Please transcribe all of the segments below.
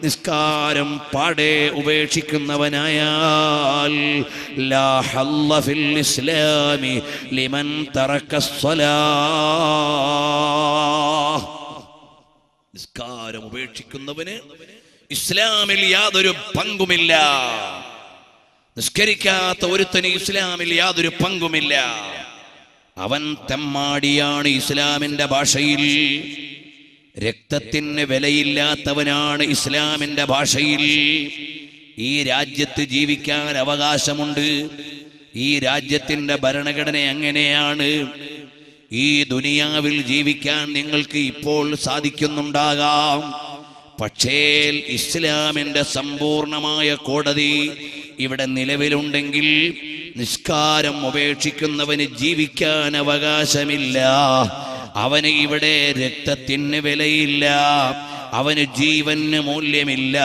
നിസ്കാരം പാടെ ഉപേക്ഷിക്കുന്നവനായാൽ ഇസ്ലാമി ലിമൻ. നിസ്കാരം ഉപേക്ഷിക്കുന്നവന് ഇസ്ലാമിൽ യാതൊരു പങ്കുമില്ല. നിസ്കരിക്കാത്ത ഒരുത്തന് ഇസ്ലാമിൽ യാതൊരു പങ്കുമില്ല. അവൻ തെമ്മാടിയാണ് ഇസ്ലാമിന്റെ ഭാഷയിൽ. രക്തത്തിന് വിലയില്ലാത്തവനാണ് ഇസ്ലാമിന്റെ ഭാഷയിൽ. ഈ രാജ്യത്ത് ജീവിക്കാൻ അവകാശമുണ്ട്. ഈ രാജ്യത്തിന്റെ ഭരണഘടന എങ്ങനെയാണ്? ഈ ദുനിയാവിൽ ജീവിക്കാൻ നിങ്ങൾക്ക് ഇപ്പോൾ സാധിക്കുന്നുണ്ടാകാം. പക്ഷേ ഇസ്ലാമിന്റെ സമ്പൂർണമായ കോടതി ഇവിടെ നിലവിലുണ്ടെങ്കിൽ നിഷ്കാരം ഉപേക്ഷിക്കുന്നവന് ജീവിക്കാൻ അവകാശമില്ല. അവന് ഇവിടെ രക്തത്തിന് വിലയില്ല. അവന് ജീവന് മൂല്യമില്ല.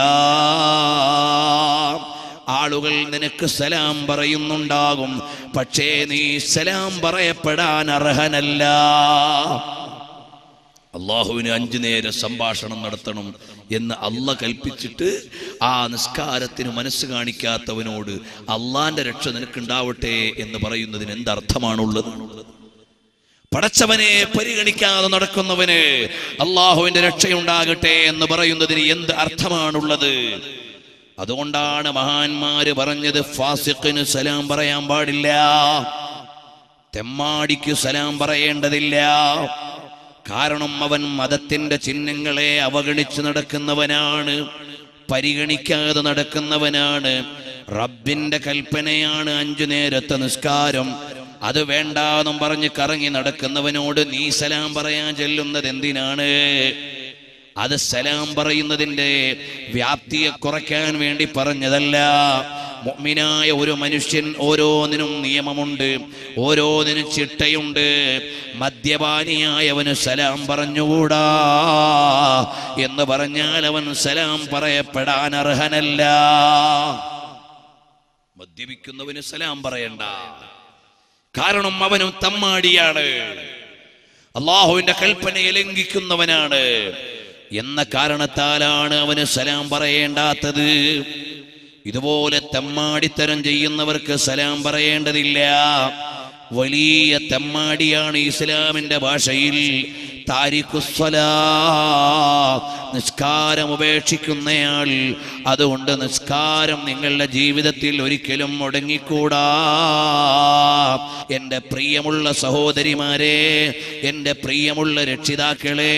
ആളുകൾ നിനക്ക് സലാം പറയുന്നുണ്ടാകും. പക്ഷേ നീ സലാം പറയപ്പെടാൻ അർഹനല്ല. അള്ളാഹുവിന് അഞ്ചു നേരം സംഭാഷണം നടത്തണം എന്ന് അല്ല കൽപ്പിച്ചിട്ട് ആ നിസ്കാരത്തിന് മനസ്സ് കാണിക്കാത്തവനോട് അള്ളാന്റെ രക്ഷ നിനക്കുണ്ടാവട്ടെ എന്ന് പറയുന്നതിന് എന്തർത്ഥമാണുള്ളത്? പടച്ചവനെ പരിഗണിക്കാതെ നടക്കുന്നവന് അള്ളാഹുവിന്റെ രക്ഷയുണ്ടാകട്ടെ എന്ന് പറയുന്നതിന് എന്ത് അർത്ഥമാണുള്ളത്? അതുകൊണ്ടാണ് മഹാന്മാര് പറഞ്ഞത് ഫാസിഖിന് സലാം പറയാൻ പാടില്ല. തെമ്മാടിക്ക് സലാം പറയേണ്ടതില്ല. കാരണം അവൻ മതത്തിന്റെ ചിഹ്നങ്ങളെ അവഗണിച്ച് നടക്കുന്നവനാണ് പരിഗണിക്കാതെ നടക്കുന്നവനാണ്. റബ്ബിന്റെ കൽപ്പനയാണ് അഞ്ചു നേരത്തെ നിസ്കാരം. അത് വേണ്ടാന്നും പറഞ്ഞ് കറങ്ങി നടക്കുന്നവനോട് നീ സലാം പറയാൻ ചെല്ലുന്നത് എന്തിനാണ്? അത് സലാം പറയുന്നതിന്റെ വ്യാപ്തിയെ കുറയ്ക്കാൻ വേണ്ടി പറഞ്ഞതല്ല. മുഅ്മിനായ ഒരു മനുഷ്യൻ ഓരോന്നിനും നിയമമുണ്ട് ഓരോന്നിനും ചിട്ടയുണ്ട്. മദ്യപാനിയായവന് സലാം പറഞ്ഞുകൂടാ എന്ന് പറഞ്ഞാൽ അവൻ സലാം പറയപ്പെടാൻ അർഹനല്ല. മദ്യപിക്കുന്നവന് സലാം പറയണ്ട. കാരണം അവനും തമ്മാടിയാണ്. അള്ളാഹുവിന്റെ കൽപ്പനയെ ലംഘിക്കുന്നവനാണ്. എന്ന കാരണത്താലാണ് അവന് സലാം പറയേണ്ടാത്തത്. ഇതുപോലെ തമ്മാടിത്തരം ചെയ്യുന്നവർക്ക് സലാം പറയേണ്ടതില്ല. വലിയ തെമ്മാടിയാണ് ഇസ്ലാമിന്റെ ഭാഷയിൽ നിസ്കാരം ഉപേക്ഷിക്കുന്നയാൾ അതുകൊണ്ട് നിസ്കാരം നിങ്ങളുടെ ജീവിതത്തിൽ ഒരിക്കലും മുടങ്ങിക്കൂടാ. എന്റെ പ്രിയമുള്ള സഹോദരിമാരെ എന്റെ പ്രിയമുള്ള രക്ഷിതാക്കളെ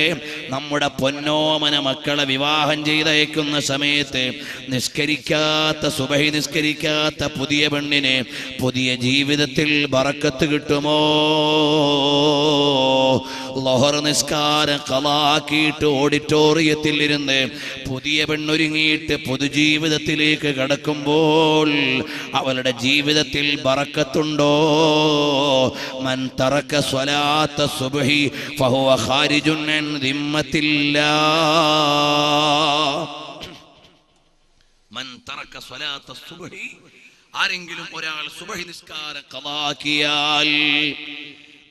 നമ്മുടെ പൊന്നോമന മക്കളെ വിവാഹം ചെയ്തയക്കുന്ന സമയത്ത് നിസ്കരിക്കാത്ത സുബഹി നിസ്കരിക്കാത്ത പുതിയ പെണ്ണിന് പുതിയ ജീവിതത്തിൽ ബറക്കത്ത് കിട്ടുമോ? ലൊഹർ നിസ്കാരം കളാക്കിയിട്ട് ഓഡിറ്റോറിയത്തിൽ ഇരുന്ന് പുതിയ പെണ്ണൊരുങ്ങിയിട്ട് പൊതുജീവിതത്തിലേക്ക് കടക്കുമ്പോൾ അവളുടെ ജീവിതത്തിൽ ബറക്കത്തുണ്ടോ? മൻ തറക്ക സ്വലാത്ത സുബഹി ഫഹുവ ഖാരിജുൻ ദിമ്മത്തില്ല. മൻ തറക്ക സ്വലാത്ത സുബഹി ആരെങ്കിലും ഒരാൾ സുബഹി നിസ്കാരം കളാക്കിയാൽ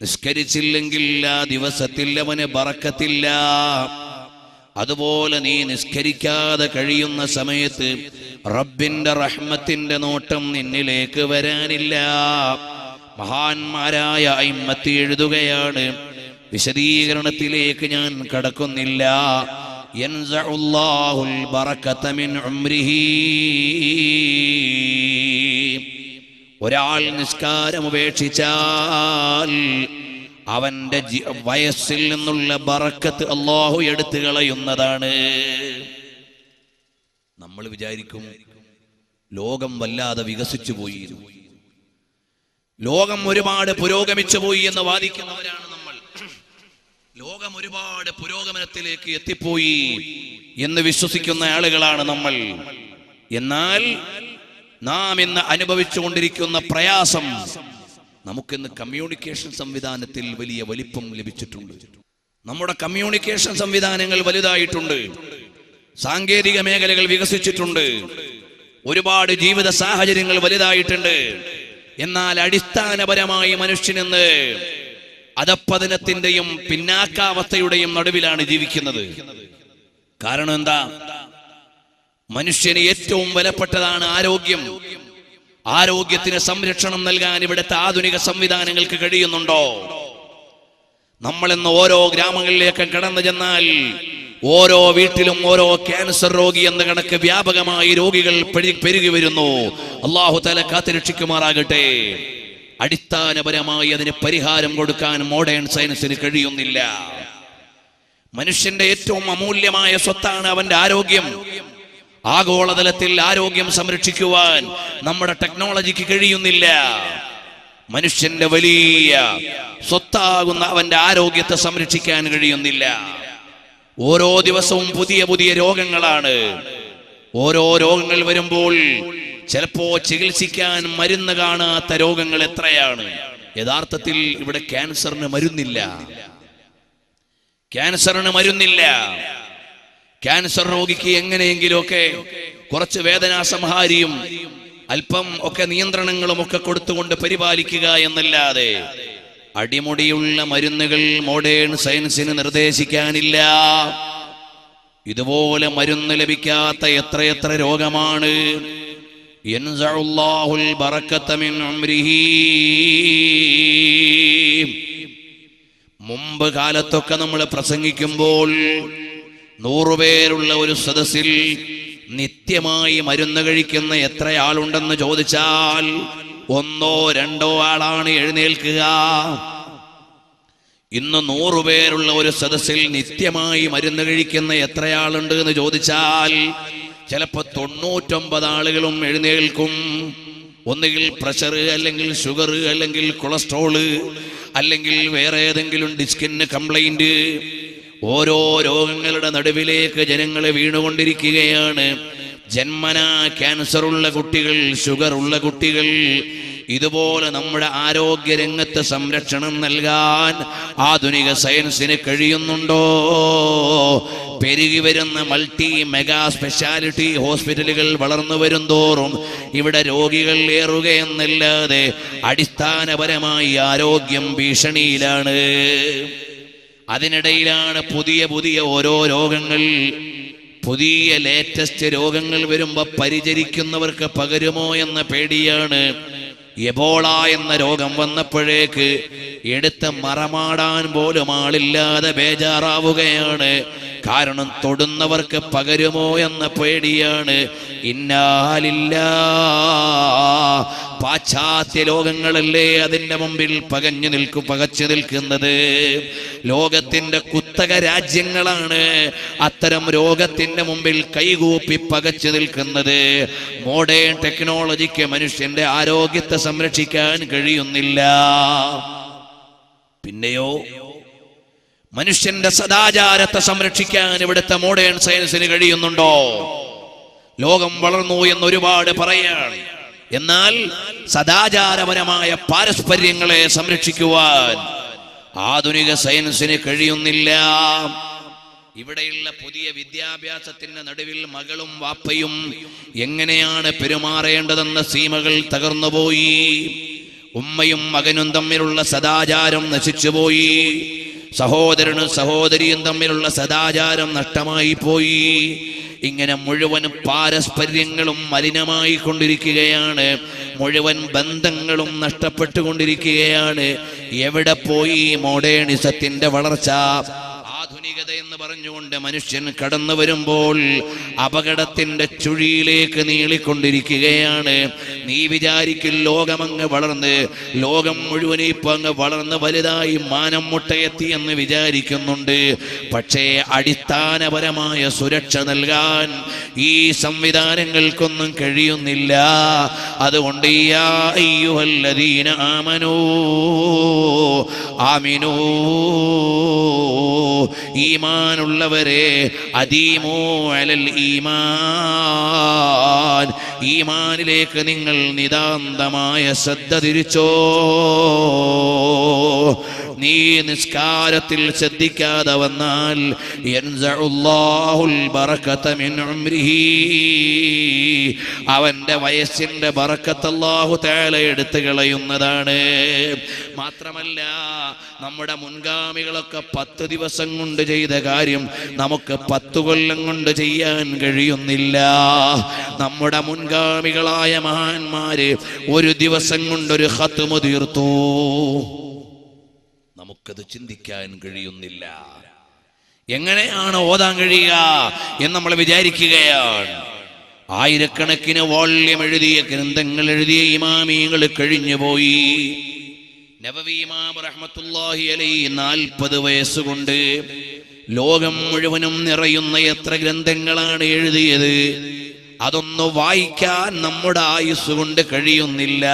നിസ്കരിച്ചില്ലെങ്കിൽ ആ ദിവസത്തിൽ അവന് ബറക്കത്തില്ല. അതുപോലെ നീ നിസ്കരിക്കാതെ കഴിയുന്ന സമയത്ത് റബ്ബിന്റെ റഹ്മത്തിന്റെ നോട്ടം നിന്നിലേക്ക് വരാനില്ല. മഹാന്മാരായ അയിമ്മത്തി എഴുതുകയാണ് വിശദീകരണത്തിലേക്ക് ഞാൻ കടക്കുന്നില്ല. യൻസഉല്ലാഹുൽ മിൻ ഉംരിഹി. ഒരാൾ നിസ്കാരം ഉപേക്ഷിച്ചാൽ അവന്റെ വയസ്സിൽ നിന്നുള്ള ബറക്കത്ത് അള്ളാഹു എടുത്തു കളയുന്നതാണ്. നമ്മൾ വിചാരിക്കും ലോകം വല്ലാതെ വികസിച്ചു പോയി. ലോകം ഒരുപാട് പുരോഗമിച്ചു പോയി എന്ന് വാദിക്കുന്നവരാണ് നമ്മൾ. ലോകം ഒരുപാട് പുരോഗമനത്തിലേക്ക് എത്തിപ്പോയി എന്ന് വിശ്വസിക്കുന്ന ആളുകളാണ് നമ്മൾ. എന്നാൽ നാം ഇന്ന് അനുഭവിച്ചുകൊണ്ടിരിക്കുന്ന പ്രയാസം നമുക്കിന്ന് കമ്മ്യൂണിക്കേഷൻ സംവിധാനത്തിൽ വലിയ വലിപ്പം ലഭിച്ചിട്ടുണ്ട്. നമ്മുടെ കമ്മ്യൂണിക്കേഷൻ സംവിധാനങ്ങൾ വലുതായിട്ടുണ്ട്. സാങ്കേതിക മേഖലകൾ വികസിച്ചിട്ടുണ്ട്. ഒരുപാട് ജീവിത സാഹചര്യങ്ങൾ വലുതായിട്ടുണ്ട്. എന്നാൽ അടിസ്ഥാനപരമായി മനുഷ്യനെന്ന് അധപ്പതനത്തിന്റെയും പിന്നാക്കാവസ്ഥയുടെയും നടുവിലാണ് ജീവിക്കുന്നത്. കാരണം എന്താ? മനുഷ്യന് ഏറ്റവും വിലപ്പെട്ടതാണ് ആരോഗ്യം. ആരോഗ്യത്തിന് സംരക്ഷണം നൽകാൻ ഇവിടുത്തെ ആധുനിക സംവിധാനങ്ങൾക്ക് കഴിയുന്നുണ്ടോ? നമ്മൾ ഇന്ന് ഓരോ ഗ്രാമങ്ങളിലേക്ക് കടന്നു ചെന്നാൽ ഓരോ വീട്ടിലും ഓരോ ക്യാൻസർ രോഗി എന്ന കണക്ക് വ്യാപകമായി രോഗികൾ പെരുകി വരുന്നു. അള്ളാഹു തല കാത്തുരക്ഷിക്കുമാറാകട്ടെ അടിസ്ഥാനപരമായി അതിന് പരിഹാരം കൊടുക്കാൻ മോഡേൺ സയൻസിന് കഴിയുന്നില്ല. മനുഷ്യന്റെ ഏറ്റവും അമൂല്യമായ സ്വത്താണ് അവന്റെ ആരോഗ്യം. ആഗോളതലത്തിൽ ആരോഗ്യം സംരക്ഷിക്കുവാൻ നമ്മുടെ ടെക്നോളജിക്ക് കഴിയുന്നില്ല. മനുഷ്യന്റെ വലിയ സ്വത്താകുന്ന അവന്റെ ആരോഗ്യത്തെ സംരക്ഷിക്കാൻ കഴിയുന്നില്ല. ഓരോ ദിവസവും പുതിയ പുതിയ രോഗങ്ങളാണ്. ഓരോ രോഗങ്ങൾ വരുമ്പോൾ ചിലപ്പോ ചികിത്സിക്കാൻ മരുന്ന് കാണാത്ത രോഗങ്ങൾ എത്രയാണ്? യഥാർത്ഥത്തിൽ ഇവിടെ ക്യാൻസറിന് മരുന്നില്ല. ക്യാൻസറിന് മരുന്നില്ല. ക്യാൻസർ രോഗിക്ക് എങ്ങനെയെങ്കിലുമൊക്കെ കുറച്ച് വേദനാസംഹാരിയും അല്പം ഒക്കെ നിയന്ത്രണങ്ങളും ഒക്കെ കൊടുത്തുകൊണ്ട് പരിപാലിക്കുക എന്നല്ലാതെ അടിമുടിയുള്ള മരുന്നുകൾ മോഡേൺ സയൻസിന് നിർദ്ദേശിക്കാനില്ല ഇതുപോലെ മരുന്ന് ലഭിക്കാത്ത എത്രയെത്ര രോഗമാണ്. മുമ്പ് കാലത്തൊക്കെ നമ്മൾ പ്രസംഗിക്കുമ്പോൾ നൂറുപേരുള്ള ഒരു സദസ്സിൽ നിത്യമായി മരുന്ന് കഴിക്കുന്ന എത്ര ആളുണ്ടെന്ന് ചോദിച്ചാൽ ഒന്നോ രണ്ടോ ആളാണ് എഴുന്നേൽക്കുക. ഇന്ന് നൂറുപേരുള്ള ഒരു സദസ്സിൽ നിത്യമായി മരുന്ന് കഴിക്കുന്ന എത്ര ആളുണ്ട് എന്ന് ചോദിച്ചാൽ ചിലപ്പോ തൊണ്ണൂറ്റൊമ്പത് ആളുകളും എഴുന്നേൽക്കും. ഒന്നുകിൽ പ്രഷർ അല്ലെങ്കിൽ ഷുഗർ അല്ലെങ്കിൽ കൊളസ്ട്രോൾ അല്ലെങ്കിൽ വേറെ ഏതെങ്കിലും ഡിസ്കിന് കംപ്ലൈന്റ്. ഓരോ രോഗങ്ങളുടെ നടുവിലേക്ക് ജനങ്ങൾ വീണുകൊണ്ടിരിക്കുകയാണ്. ജന്മന ക്യാൻസർ ഉള്ള കുട്ടികൾ ഷുഗർ ഉള്ള കുട്ടികൾ ഇതുപോലെ നമ്മുടെ ആരോഗ്യ രംഗത്ത് സംരക്ഷണം നൽകാൻ ആധുനിക സയൻസിന് കഴിയുന്നുണ്ടോ? പെരുകി വരുന്ന മൾട്ടി മെഗാ സ്പെഷ്യാലിറ്റി ഹോസ്പിറ്റലുകൾ വളർന്നു വരും തോറും ഇവിടെ രോഗികൾ ഏറുകയെന്നല്ലാതെ അടിസ്ഥാനപരമായി ആരോഗ്യം ഭീഷണിയിലാണ്. അതിനിടയിലാണ് പുതിയ പുതിയ ഓരോ രോഗങ്ങൾ. പുതിയ ലേറ്റസ്റ്റ് രോഗങ്ങൾ വരുമ്പോ പരിചരിക്കുന്നവർക്ക് പകരുമോ എന്ന പേടിയാണ്. എബോള എന്ന രോഗം വന്നപ്പോഴേക്ക് എടുത്ത് മറമാടാൻ പോലും ആളില്ലാതെ ബേജാറാവുകയാണ്. കാരണം തൊടുന്നവർക്ക് പകരുമോ എന്ന പേടിയാണ്. ഇന്നാലില്ല പാശ്ചാത്യ ലോകങ്ങളല്ലേ അതിന്റെ മുമ്പിൽ പകഞ്ഞു നിൽക്കും പകച്ചു നിൽക്കുന്നത്? ലോകത്തിന്റെ കുത്തക രാജ്യങ്ങളാണ്. അത്തരം രോഗത്തിന്റെ മുമ്പിൽ കൈകൂപ്പി പകച്ചു നിൽക്കുന്നത്. മോഡേൺ ടെക്നോളജിക്ക് മനുഷ്യന്റെ ആരോഗ്യത്തെ സംരക്ഷിക്കാൻ കഴിയുന്നില്ല. പിന്നെയോ? മനുഷ്യന്റെ സദാചാരത്തെ സംരക്ഷിക്കാൻ ഇവിടുത്തെ മോഡേൺ സയൻസിന് കഴിയുന്നുണ്ടോ? ലോകം വളർന്നു എന്ന് ഒരുപാട് പറയാണ്. എന്നാൽ സദാചാരപരമായ പാരസ്പര്യങ്ങളെ സംരക്ഷിക്കുവാൻ ആധുനിക സയൻസിന് കഴിയുന്നില്ല. ഇവിടെയുള്ള പുതിയ വിദ്യാഭ്യാസത്തിന്റെ നടുവിൽ മകളും വാപ്പയും എങ്ങനെയാണ് പെരുമാറേണ്ടതെന്ന സീമകൾ തകർന്നുപോയി. ഉമ്മയും മകനും തമ്മിലുള്ള സദാചാരം നശിച്ചുപോയി. സഹോദരനും സഹോദരിയും തമ്മിലുള്ള സദാചാരം നഷ്ടമായി പോയി ഇങ്ങനെ മുഴുവൻ പാരസ്പര്യങ്ങളും മലിനമായി കൊണ്ടിരിക്കുകയാണ്. മുഴുവൻ ബന്ധങ്ങളും നഷ്ടപ്പെട്ടുകൊണ്ടിരിക്കുകയാണ്. എവിടെ പോയി മോഡേണിസത്തിന്റെ വളർച്ച? ആധുനികത പറഞ്ഞുകൊണ്ട് മനുഷ്യൻ കടന്നു വരുമ്പോൾ അപകടത്തിന്റെ ചുഴിയിലേക്ക് നീളിക്കൊണ്ടിരിക്കുകയാണ്. നീ വിചാരിക്കും ലോകമങ്ങ് വളർന്ന് ലോകം മുഴുവൻ ഇപ്പൊ അങ്ങ് വളർന്ന് വലുതായി മാനം മുട്ടയെത്തി എന്ന് വിചാരിക്കുന്നുണ്ട്. പക്ഷേ അടിസ്ഥാനപരമായ സുരക്ഷ നൽകാൻ ഈ സംവിധാനങ്ങൾക്കൊന്നും കഴിയുന്നില്ല. അതുകൊണ്ട് ആമനൂ ആമിനൂ ഈമാനുള്ളവരെ അതീമോ അലൽ ഈമാൻ. ഈമാനിലേക്ക് നിങ്ങൾ നിതാന്തമായ ശ്രദ്ധ തിരിച്ചോ. നീ നിസ്കാരത്തിൽ ശ്രദ്ധിക്കാതെ വന്നാൽ അവന്റെ വയസ്സിന്റെ ബറക്കത്തല്ലാഹു തആല എടുത്തു കളയുന്നതാണ്. മാത്രമല്ല നമ്മുടെ മുൻഗാമികളൊക്കെ പത്ത് ദിവസം കൊണ്ട് ചെയ്ത കാര്യം നമുക്ക് പത്ത് കൊല്ലം കൊണ്ട് ചെയ്യാൻ കഴിയുന്നില്ല. നമ്മുടെ മുൻഗാമികളായ മഹാന്മാര് ഒരു ദിവസം കൊണ്ടൊരു ഹത്തുമു തീർത്തു. നമുക്കത് ചിന്തിക്കാൻ കഴിയുന്നില്ല. എങ്ങനെയാണ് ഓതാൻ കഴിയുക എന്ന് നമ്മൾ വിചാരിക്കുകയാണ്. ആയിരക്കണക്കിന് വോള്യം എഴുതിയ ഗ്രന്ഥങ്ങൾ എഴുതിയ ഇമാമിയങ്ങൾ കഴിഞ്ഞുപോയി നബവി ഇമാം റഹ്മത്തുല്ലാഹി നാൽപ്പത് വയസ്സുകൊണ്ട് ലോകം മുഴുവനും നിറയുന്ന എത്ര ഗ്രന്ഥങ്ങളാണ് എഴുതിയത് അതൊന്ന് വായിക്കാൻ നമ്മുടെ ആയുസ് കൊണ്ട് കഴിയുന്നില്ല.